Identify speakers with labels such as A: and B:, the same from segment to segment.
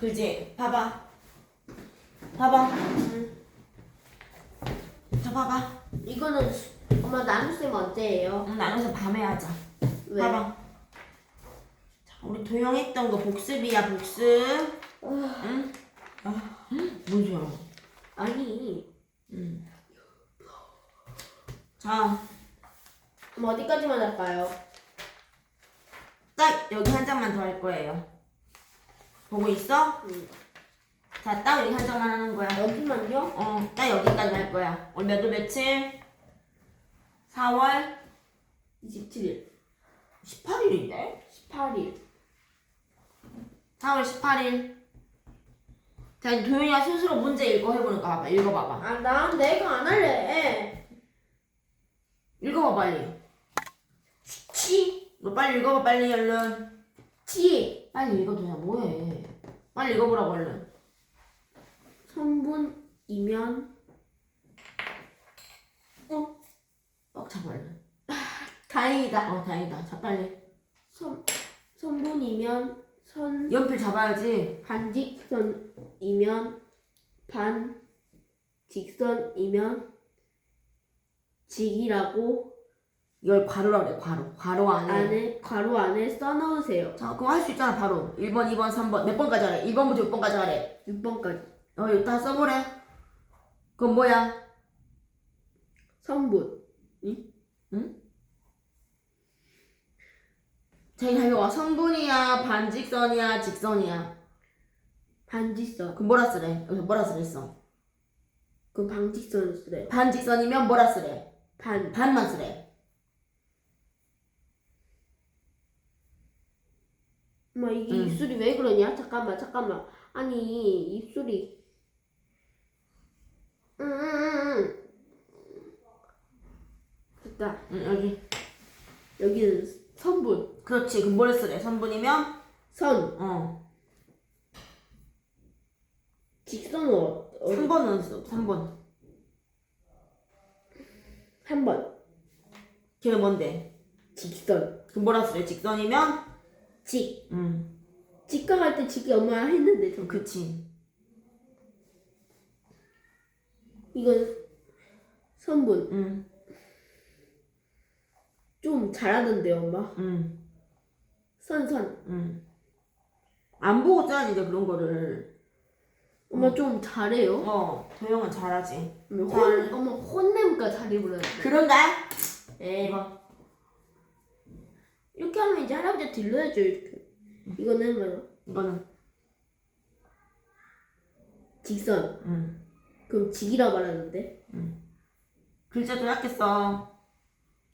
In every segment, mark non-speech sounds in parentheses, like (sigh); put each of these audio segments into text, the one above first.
A: 그지? 봐봐. 봐봐. 저 봐봐.
B: 이거는 수- 엄마 나눗셈 언제예요?
A: 응, 나눠서 밤에 하자.
B: 왜?
A: 봐봐. 자, 우리 도용했던 거 복습이야, 복습. 응? 아, 뭔 소리야?
B: 아니
A: 응. 자,
B: 엄마 어디까지만 할까요?
A: 딱 여기 한 장만 더 할 거예요. 보고 있어?
B: 응.
A: 자, 딱 여기 한 장만 하는 거야.
B: 여기만요?
A: 어, 딱 여기까지 할 거야. 오늘 몇 월 며칠? 4월
B: 27일
A: 18일인데?
B: 18일
A: 4월 18일. 자, 이제 도윤이가 스스로 문제 읽어 해보니까 봐봐. 읽어봐봐.
B: 아난 내가 안 할래
A: 읽어봐, 빨리.
B: 치
A: 너 빨리 읽어봐, 빨리, 얼른.
B: 치
A: 빨리 읽어, 도윤아. 뭐해. 빨리 읽어보라고, 얼른.
B: 선분이면
A: 어뻑 잡아, 얼른.
B: 다행이다
A: 어, 다행이다. 자, 빨리.
B: 선 선분이면 선
A: 연필 잡아야지.
B: 반직선이면 반 직선이면 직이라고
A: 이걸 괄호라 그래, 괄호. 괄호 안에.
B: 안에 괄호 안에 써넣으세요.
A: 자, 그럼 할수 있잖아, 바로. 1번, 2번, 3번. 몇 번까지 하래? 1번부터 6번까지 하래.
B: 6번까지
A: 어, 이거 다 써보래. 그건 뭐야?
B: 선분
A: 자, 이거 해봐. 성분이야, 반직선이야, 직선이야.
B: 반직선
A: 그럼 뭐라 쓰래? 여기서 뭐라 쓰랬어?
B: 그럼 방직선을 쓰래.
A: 반직선이면 뭐라 쓰래?
B: 반
A: 반만 쓰래.
B: 엄마 이게
A: 응.
B: 입술이 왜 그러냐? 잠깐만 잠깐만 아니 입술이 응 응응 됐다
A: 응, 여기.
B: 여기는 선분
A: 그렇지. 그럼 뭐를 쓰래? 선분이면?
B: 선
A: 어.
B: 직선은 어, 어,
A: 3번은 써. 3번.
B: 한 번
A: 걔는 뭔데?
B: 직선
A: 그럼 뭐라 쓰래? 직선이면?
B: 직
A: 응.
B: 직각 할때 직이 엄마 했는데 저
A: 그치.
B: 이건 선분
A: 응.
B: 좀 잘하던데 엄마
A: 응.
B: 선선
A: 응. 안 보고 짜야지, 이제 그런 거를.
B: 엄마 좀 잘해요
A: 어. 도영은 잘하지.
B: 혼,
A: 잘.
B: 엄마 혼내니까 잘해 부르는데
A: 그런가?
B: 에
A: 1번.
B: 이렇게 하면 이제 할아버지 들려야죠 이렇게 이거는 뭐
A: 이거는.
B: 직선
A: 응.
B: 그럼 직이라 말하는데
A: 글자 좀 약했어.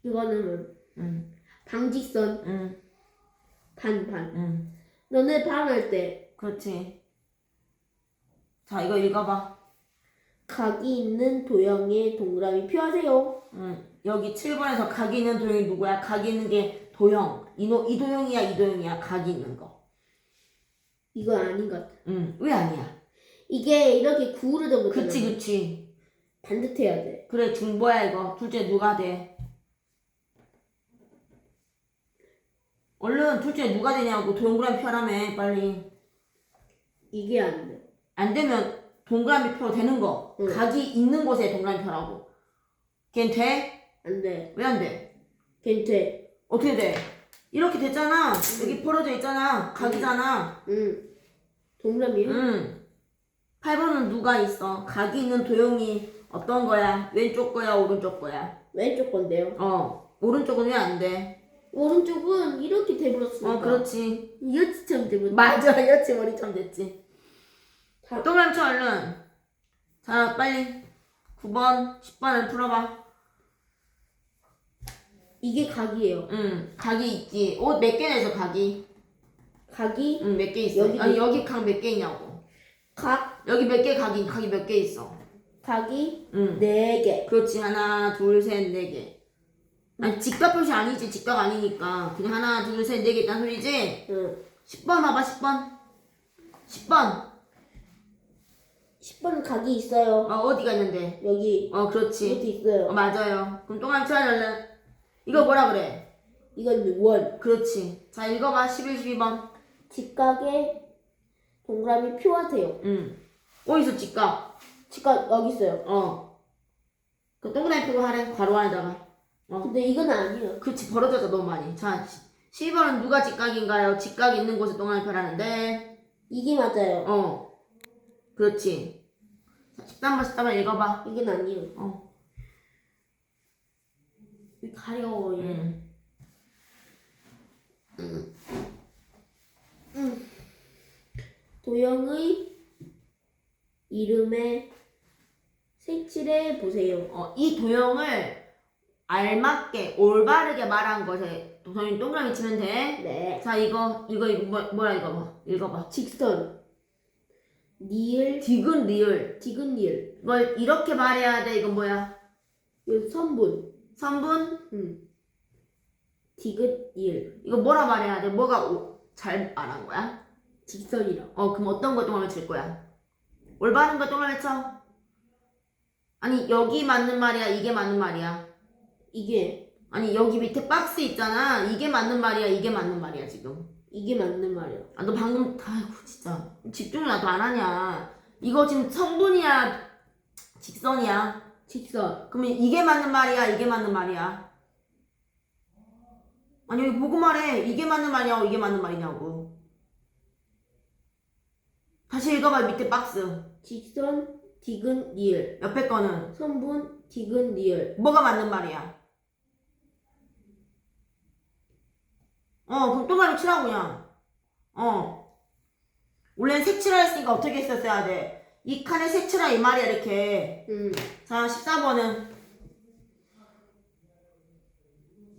B: 이거는 뭐
A: 응.
B: 방직선
A: 응.
B: 반반
A: 응.
B: 너네 반할 때
A: 그렇지. 자, 이거 읽어봐.
B: 각이 있는 도형의 동그라미 표하세요
A: 응. 여기 7번에서 각이 있는 도형이 누구야? 각이 있는 게 도형. 이노, 이도형이야, 이도형이야? 각이 있는 거.
B: 이건 아닌 것 같아
A: 응. 왜 아니야?
B: 이게 이렇게 구부러져 보잖아
A: 그치, 그치.
B: 반듯해야 돼
A: 그래, 중보야, 이거. 둘째 누가 돼? 얼른 둘째 누가 되냐고 동그라미 펴라며, 빨리.
B: 이게 안 돼
A: 안 되면 동그라미 펴 되는 거.
B: 응.
A: 각이 있는 곳에 동그라미 펴라고. 걘 돼?
B: 안 돼
A: 왜 안 돼?
B: 괜찮
A: 어떻게 돼? 이렇게 됐잖아. 여기 벌어져 있잖아. 각이잖아.
B: 응 동그라미
A: 응. 8번은 누가 있어? 각이 있는 도형이 어떤 거야? 왼쪽 거야? 오른쪽 거야?
B: 왼쪽 건데요
A: 어. 오른쪽은 왜 안 돼?
B: 오른쪽은 이렇게 돼버렸으니까
A: 어, 그렇지.
B: 이어치처럼 돼버렸어
A: 맞아. (laughs) 여치 머리처럼 됐지.
B: 다-
A: 동그라미 쳐, 얼른. 자, 빨리. 9번, 10번을 풀어봐.
B: 이게 각이에요
A: 응. 각이 있지. 옷 몇 개나 있어, 각이?
B: 각이
A: 응, 몇 개 있어.
B: 여기도
A: 아니, 여기 각 몇 개 있냐고.
B: 각
A: 여기 몇 개 각이, 각이 몇 개 있어.
B: 각이
A: 응.
B: 네 개.
A: 그렇지 하나 둘 셋 네 개. 아니 직각 표시 아니지 직각 아니니까 그냥 하나 둘 셋 네 개 있다는 소리지.
B: 응.
A: 10번 봐봐 10번. 10번.
B: 10번 각이 있어요.
A: 어 어디가 있는데?
B: 여기
A: 어 그렇지.
B: 이것도 있어요.
A: 어 맞아요. 그럼 동안 쳐야할래 이거 뭐라 그래?
B: 이건 원.
A: 그렇지. 자 읽어봐 11, 12번.
B: 직각의 동그라미 표하세요.
A: 응. 어디서 직각?
B: 지금 여기 있어요.
A: 어. 그 동그라미 표고 하래. 괄호 안에다가. 어.
B: 근데 이건 아니에요.
A: 그치 벌어져서 너무 많이. 자, 10번은 누가 직각인가요? 직각 있는 곳에 동그라미 표라는데.
B: 이게 맞아요.
A: 어. 그렇지. 자, 13번 13번 읽어봐.
B: 이건 아니에요.
A: 어.
B: 이 가려워. 얘.
A: 응.
B: 도형의 이름에 색칠해 보세요.
A: 어, 이 도형을 알맞게 올바르게 말한 것에 도선이 동그라미 치면 돼.
B: 네.
A: 자 이거 이거 이거 뭐, 뭐라 읽어봐. 읽어봐.
B: 직선. 니을,
A: 디귿 리을.
B: 디귿 니을.
A: 이걸 이렇게 말해야 돼. 이건 뭐야?
B: 요 선분.
A: 선분.
B: 음. 디귿 니을.
A: 이거 뭐라 말해야 돼? 뭐가 오, 잘 말한 거야?
B: 직선이라.
A: 어 그럼 어떤 거 동그라미 칠 거야? 올바른 거 동그라미 쳐. 아니 여기 맞는 말이야. 이게 맞는 말이야.
B: 이게
A: 아니 여기 밑에 박스 있잖아. 이게 맞는 말이야. 이게 맞는 말이야 지금.
B: 이게 맞는 말이야.
A: 아 너 방금 아이고 진짜 집중을 나도 안 하냐 이거 지금 성분이야 직선이야
B: 직선.
A: 그러면 이게 맞는 말이야 이게 맞는 말이야? 아니 여기 보고 말해? 이게 맞는 말이냐고 이게 맞는 말이냐고. 다시 읽어봐 밑에 박스.
B: 직선 디귿 니을.
A: 옆에 거는?
B: 선분 디귿 니을.
A: 뭐가 맞는 말이야? 어 그럼 동그라미 치라고 그냥. 어. 원래는 색칠하 했으니까 어떻게 했었어야 돼 이 칸에 색칠하 이 말이야 이렇게
B: 음.
A: 자 14번은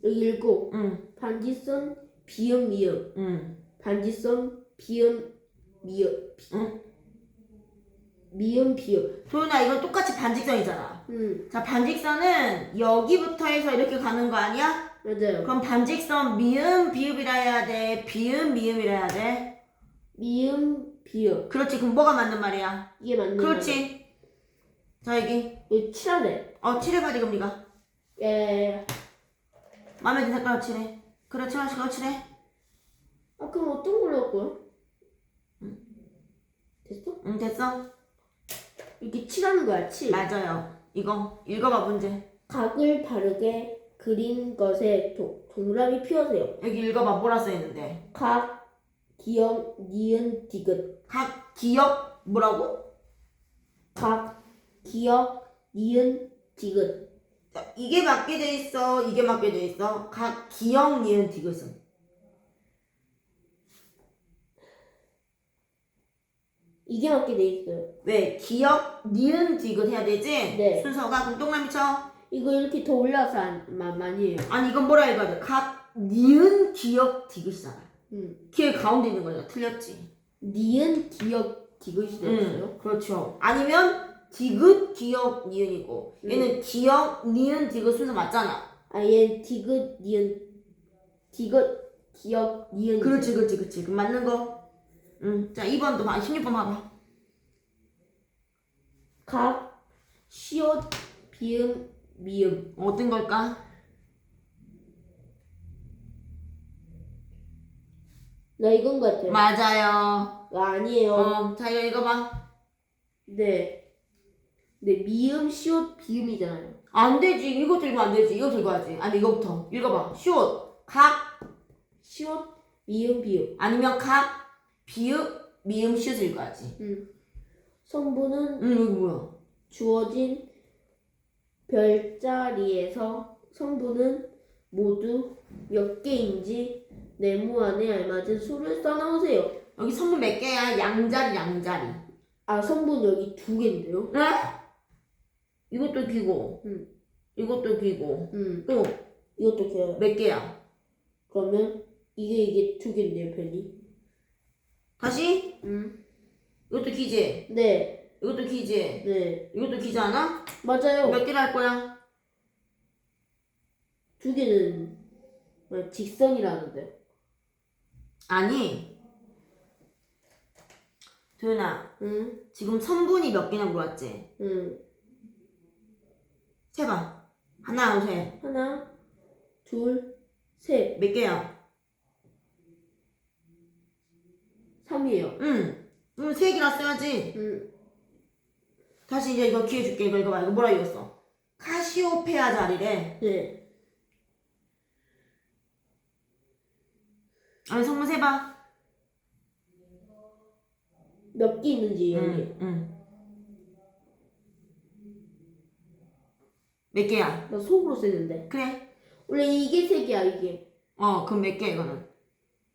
B: 여기 읽고
A: 응
B: 반지선 비음 미음.
A: 응.
B: 반지선 비음 미음.
A: 응.
B: 미음 비음.
A: 도윤아 이건 똑같이 반직선이잖아
B: 음.
A: 자 반직선은 여기부터 해서 이렇게 가는 거 아니야?
B: 맞아요.
A: 그럼 반직선 미음 비읍이라 해야 돼 비음 미음이라 해야 돼
B: 미음 비음.
A: 그렇지 그럼 뭐가 맞는 말이야?
B: 이게 맞는 말이야.
A: 그렇지 자 여기
B: 여기 칠하래.
A: 어 칠해봐 지금 네가
B: 예.
A: 마음에 드는 색깔로 칠해 그렇지 마시고 칠해
B: 아 그럼 어떤 걸로 할 거야? 됐어?
A: 응 됐어
B: 이렇게 칠하는 거야 칠.
A: 맞아요 이거 읽어봐 문제
B: 각을 바르게 그린 것에 도, 동그라미 피우세요.
A: 여기 읽어봐 뭐라 써있는데
B: 각, 기역, 니은, 디귿.
A: 각 기억 뭐라고?
B: 각, 기역, 니은, 디귿.
A: 자, 이게 맞게 돼 있어 이게 맞게 돼 있어 각 기억 니은 디귿은
B: 이게 맞게 돼 있어요.
A: 왜 기억 니은 디귿 해야 되지?
B: 네.
A: 순서가 그럼 동그라미 쳐
B: 이거 이렇게 더 올려서 안, 마, 많이 해요.
A: 아니 이건 뭐라 읽어야 돼? 각 니은 기억 디귿이잖아
B: 음.
A: 기억 가운데 있는 거잖아 틀렸지
B: 니은, 기역, 디귿이 되었어요.
A: 응, 그렇죠. 아니면 디귿, 기역, 니은이고
B: 음.
A: 얘는 기역, 니은, 디귿 순서 맞잖아.
B: 아, 얘 디귿, 니은, 디귿, 기역, 니은.
A: 그렇지, 그렇지, 그렇지. 그럼 맞는 거. 응. 자, 2번도 봐. 16번 봐봐.
B: 각, 시옷, 비음, 미음.
A: 어떤 걸까?
B: 나 이건 것 같아요.
A: 맞아요.
B: 아, 아니에요.
A: 어, 자, 이거 읽어봐.
B: 네. 네, 미음, 시옷, 비음이잖아요.
A: 안 되지. 이거 들고 안 되지. 이거 들고 하지. 아니, 이거부터. 읽어봐. 숏, 각,
B: 시옷, 미음, 비음.
A: 아니면 각, 비읍, 미음, 시옷을 읽어야지.
B: 음. 성분은
A: 응, 여기 뭐야?
B: 주어진 별자리에서 성분은 모두 몇 개인지 네모안에 알맞은 수를 써놓으세요.
A: 여기 선물 몇 개야? 양자리, 양자리.
B: 아, 성분 여기 두 개인데요?
A: 응? 이것도 기고,
B: 응.
A: 이것도 기고,
B: 음,
A: 또
B: 이것도 개요.
A: 몇 개야?
B: 그러면 이게 이게 두 개인데요, 별이?
A: 다시
B: 음.
A: 이것도 기지,
B: 네,
A: 이것도 기지,
B: 네.
A: 이것도 기지 않아?
B: 맞아요.
A: 몇 개를 할 거야?
B: 두 개는 뭐 직선이라는데.
A: 아니, 도윤아,
B: 응,
A: 지금 성분이 몇 개냐 물어봤지?
B: 응.
A: 세봐. 하나, 둘, 셋.
B: 하나, 둘, 셋,
A: 몇 개야?
B: 3이에요.
A: 응. 응, 세 개나 써야지.
B: 응.
A: 다시 이제 이거 기회 줄게. 이거 이거 봐. 이거 뭐라 읽었어? 카시오페아 자리래.
B: 네.
A: 아니 성문 세봐.
B: 몇 개 있는지 여기.
A: 응, 응. 몇 개야?
B: 나 속으로 쓰는데.
A: 그래.
B: 원래 이게 세 개야 이게.
A: 어, 그럼 몇 개 이거는?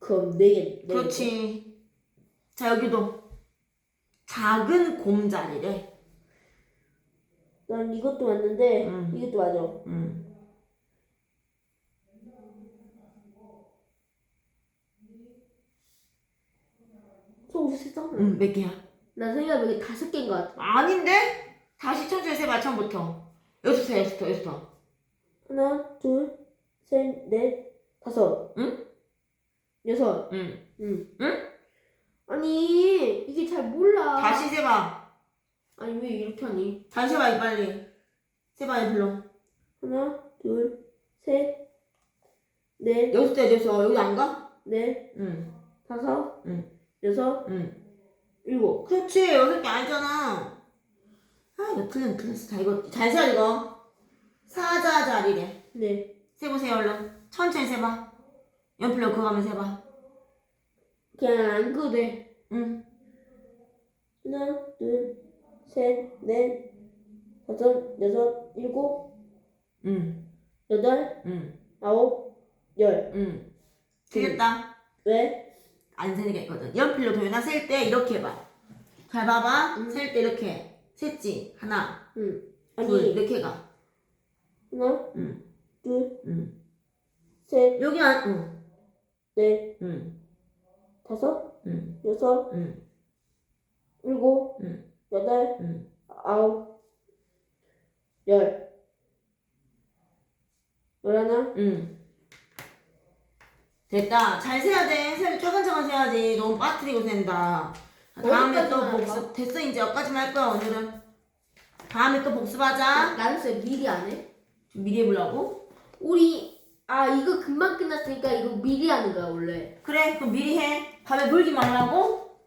B: 그럼 네 개. 네 개.
A: 그렇지. 자 여기도 작은 곰 자리래.
B: 난 이것도 맞는데
A: 응.
B: 이것도 맞아.
A: 응.
B: 쓰잖아.
A: 응, 몇 개야?
B: 난 생각해보니 다섯 개인 것 같아.
A: 아닌데? 다시 천천히 세봐 처음부터. 여기서부터 여기서부터 여기서부터.
B: 하나, 둘, 셋, 넷, 다섯.
A: 응?
B: 여섯.
A: 응.
B: 응.
A: 응?
B: 아니 이게 잘 몰라.
A: 다시 세봐.
B: 아니 왜 이렇게 하니?
A: 다시 세봐 이 빨리. 세봐 이 불러.
B: 하나, 둘, 셋, 넷,
A: 여기서부터 여기서 여기 안 가?
B: 넷,
A: 응.
B: 다섯,
A: 응.
B: 여섯,
A: 응.
B: 일곱.
A: 그렇지 여섯 개 아니잖아. 아 이거 틀렸 틀렸어. 자 이거 잘 세야 이거. 사자 자리래.
B: 네.
A: 세보세요 얼른. 천천히 세봐. 연필로 그거 가면 세봐.
B: 그냥 안 돼.
A: 응.
B: 하나, 둘, 셋, 넷, 다섯, 여섯, 일곱,
A: 응.
B: 여덟,
A: 응.
B: 아홉, 열.
A: 응. 되겠다.
B: 왜?
A: 안 세는 게 있거든. 연필로 도연아 셀 때 이렇게 해봐. 잘 봐봐.
B: 응.
A: 셀 때 이렇게. 셌지. 하나,
B: 응.
A: 둘,
B: 아니
A: 이렇게 가.
B: 하나,
A: 응.
B: 둘,
A: 응.
B: 셋,
A: 여기 안, 응.
B: 넷,
A: 응.
B: 다섯,
A: 응.
B: 여섯,
A: 응.
B: 일곱,
A: 응.
B: 여덟,
A: 응.
B: 아홉, 열. 열하나,
A: 응. 됐다. 잘 세야 돼. 세, 차근차근 세야지. 너무 빠뜨리고 센다. 다음에 또
B: 어디까지만
A: 복습. 됐어. 이제 여기까지만 할 거야, 오늘은. 다음에 또 복습하자.
B: 나는 쌤 미리 안 해?
A: 좀 미리 해보려고?
B: 우리 아 이거 금방 끝났으니까 이거 미리 하는 거야 원래.
A: 그래. 그럼 미리 해. 밤에 놀기만 하라고?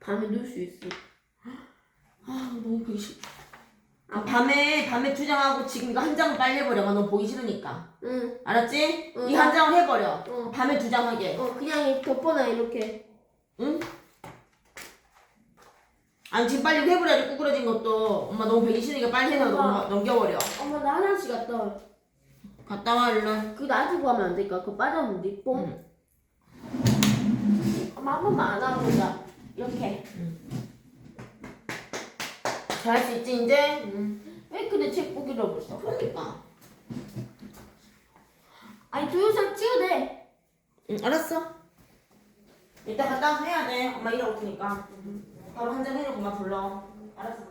B: 밤에 놀 수 있어.
A: 아, 너무 싫 아, 밤에, 밤에 두 장하고 지금 이거 한 장은 빨리 해버려. 너 보기 싫으니까.
B: 응.
A: 알았지?
B: 응.
A: 이 한 장을 해버려.
B: 어.
A: 밤에 두 장 하게.
B: 어 그냥 이 덮어놔 이렇게.
A: 응? 아니, 지금 빨리 해버려야지, 구부러진 것도. 엄마 너무 보기 싫으니까 빨리 해서
B: 엄마.
A: 넘겨, 넘겨버려.
B: 엄마 나 화장실 갔다 와.
A: 갔다 와, 얼른.
B: 그거 놔주고 하면 안 될까? 그거 빠졌는데 뽕.
A: 응.
B: 엄마 한 번만 안아보자. 이렇게.
A: 잘 할 수 있지, 이제?
B: 응. 왜 근데 책 보기 잃어버렸어?
A: 그러니까.
B: 아니 동영상 찍어도 돼.
A: 응, 알았어. 이따 갔다 해야 돼. 엄마 일하고 있으니까. 바로 한장 해놓고 엄마 불러. 알았어,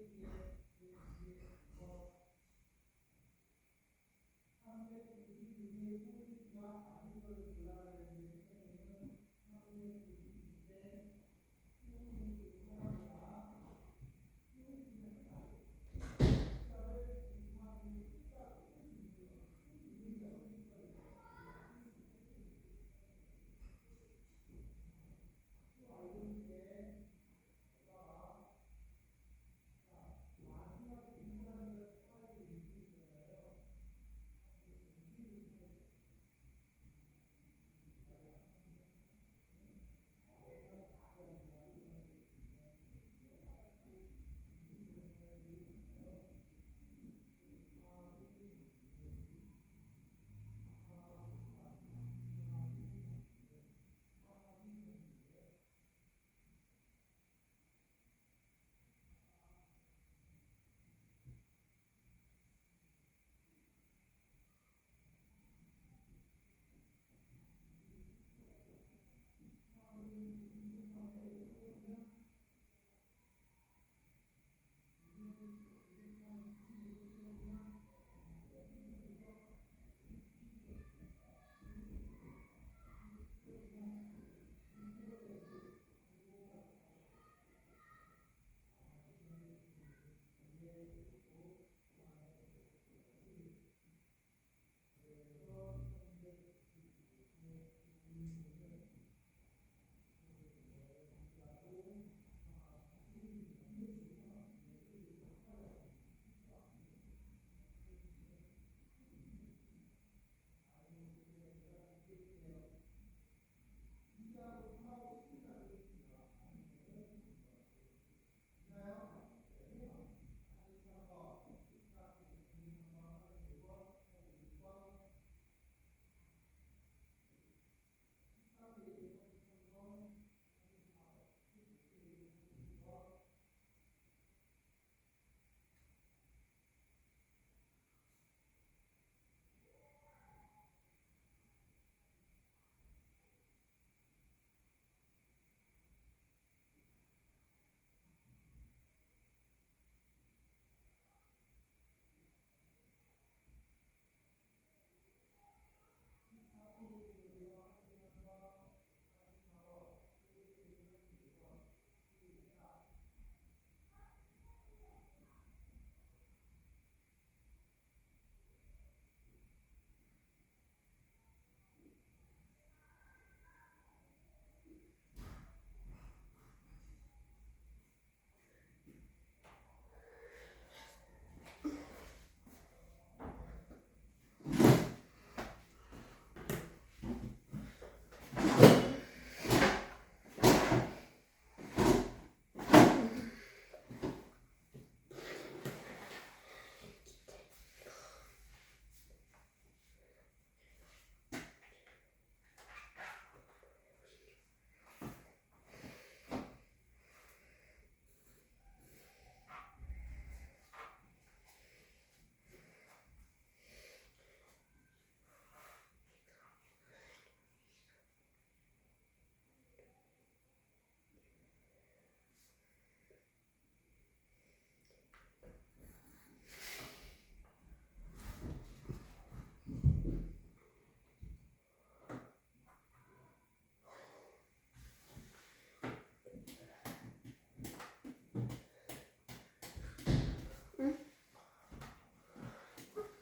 B: previous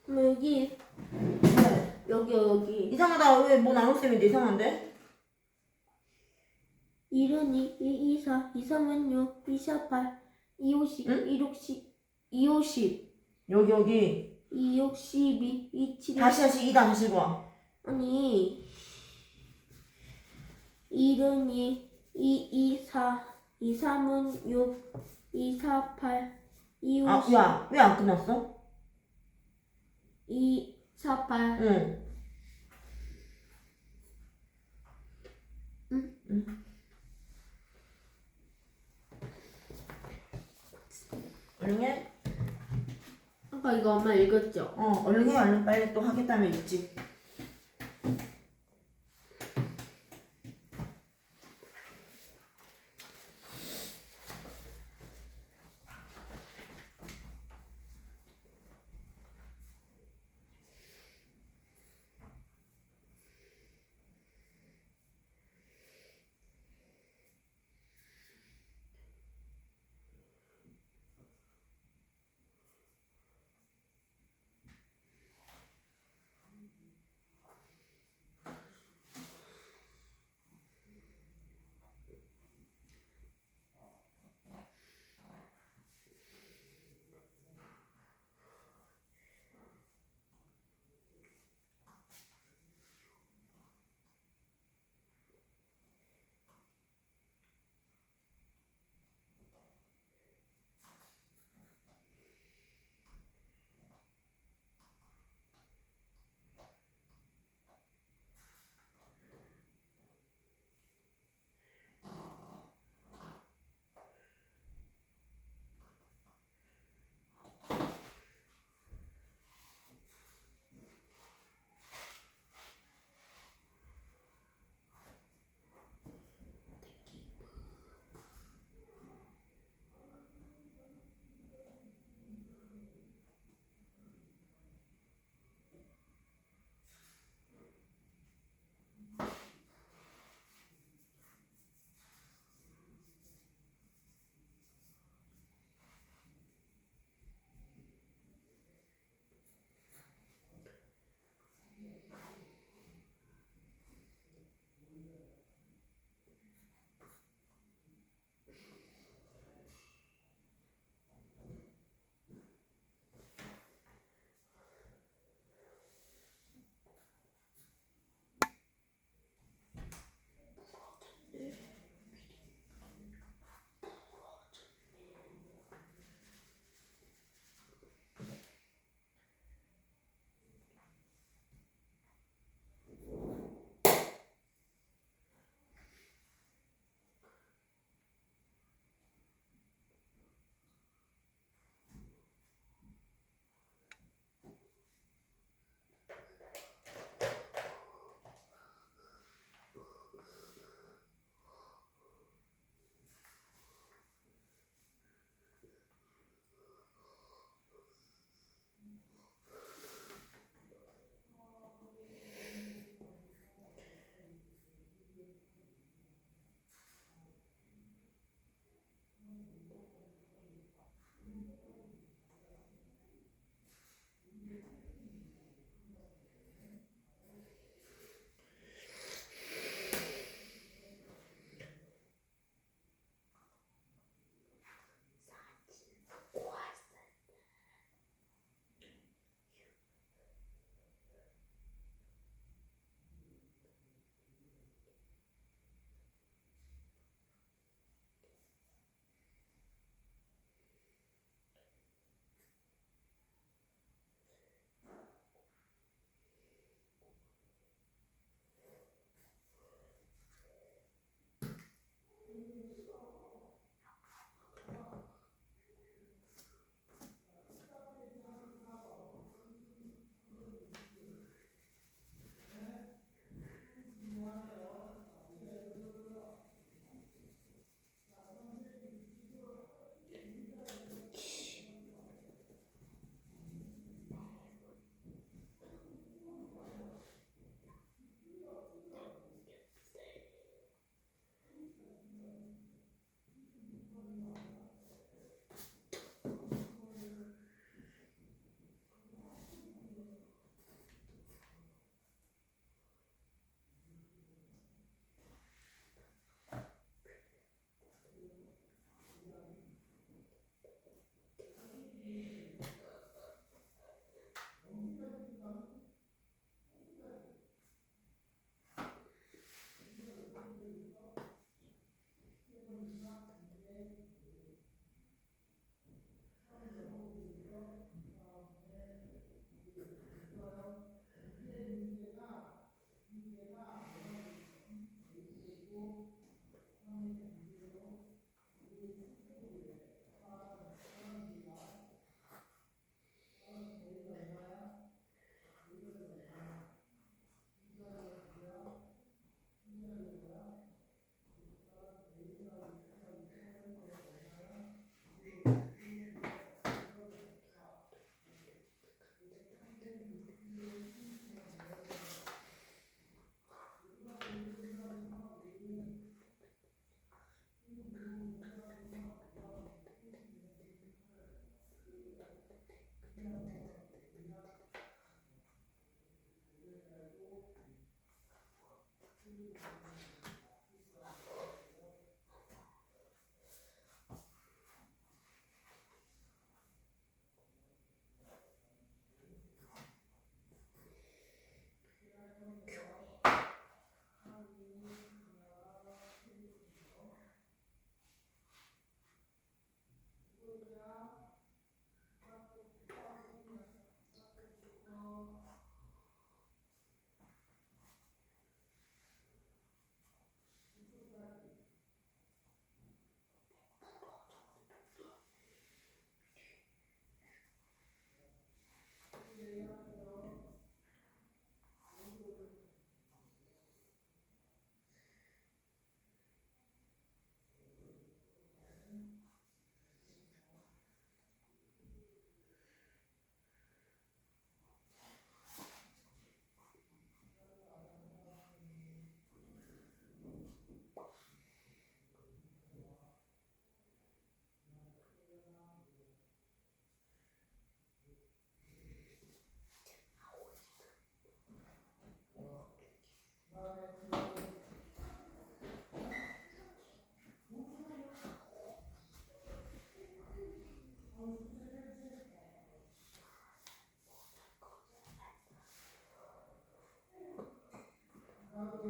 B: 여기
A: 네.
B: 여기 여기
A: 이상하다. 왜 뭐 나눗셈인데 이상한데?
B: 1은 2, 2, 2, 4, 2, 3은 6, 2, 4, 8, 2, 5, 10,
A: 응?
B: 2, 6, 10, 2, 5, 10,
A: 여기 여기
B: 2, 6, 12, 2, 7,
A: 다시 다시 2다 다시 봐.
B: 아니 1은 2, 2, 2, 4, 2, 3은 6, 2, 4, 8, 2, 5,
A: 아,
B: 10,
A: 야, 왜 안 끝났어?
B: 2, 4, 8
A: 응.
B: 응?
A: 응. 얼른 해?
B: 아까 이거 엄마 읽었죠?
A: 어, 얼른 해, 얼른 빨리 또 하겠다면 있지.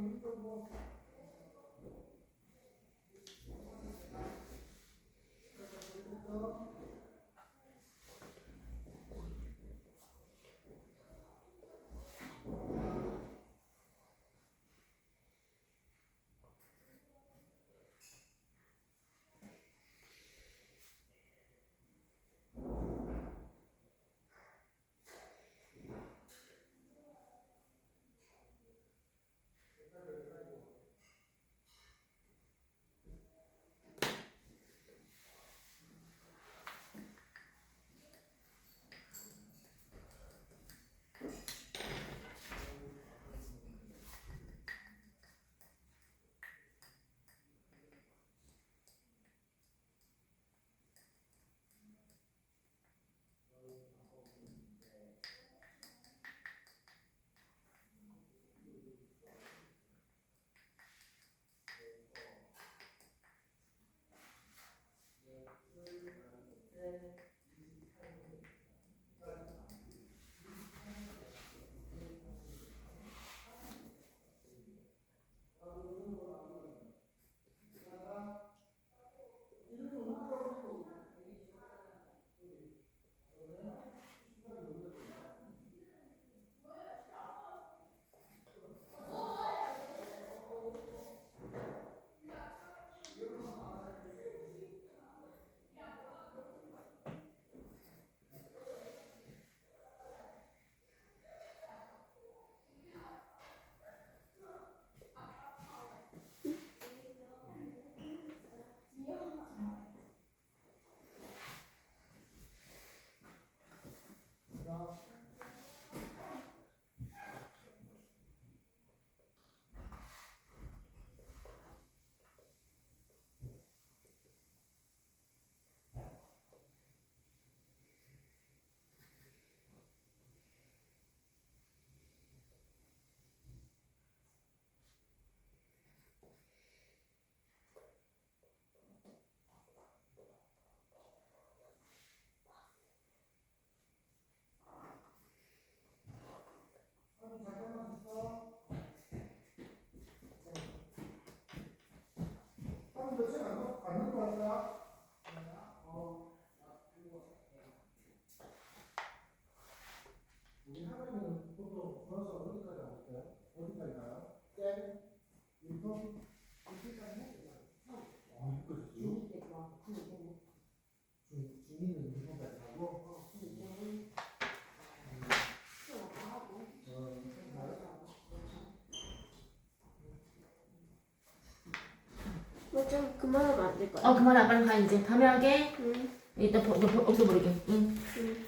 C: Remember walking. 어디까지 나올까요? 어디까지 가요? 땡, 인터, 이렇게까지 해요. 아, 이거지. 중, 중, 중이는 인터까지 가고, 어,
B: 뭐좀 그만하면 안 될까요?
A: 어 그만해 빨리 가 이제 하게
B: 응.
A: 이따 버, 너 버, 없어버리게 응
B: 응.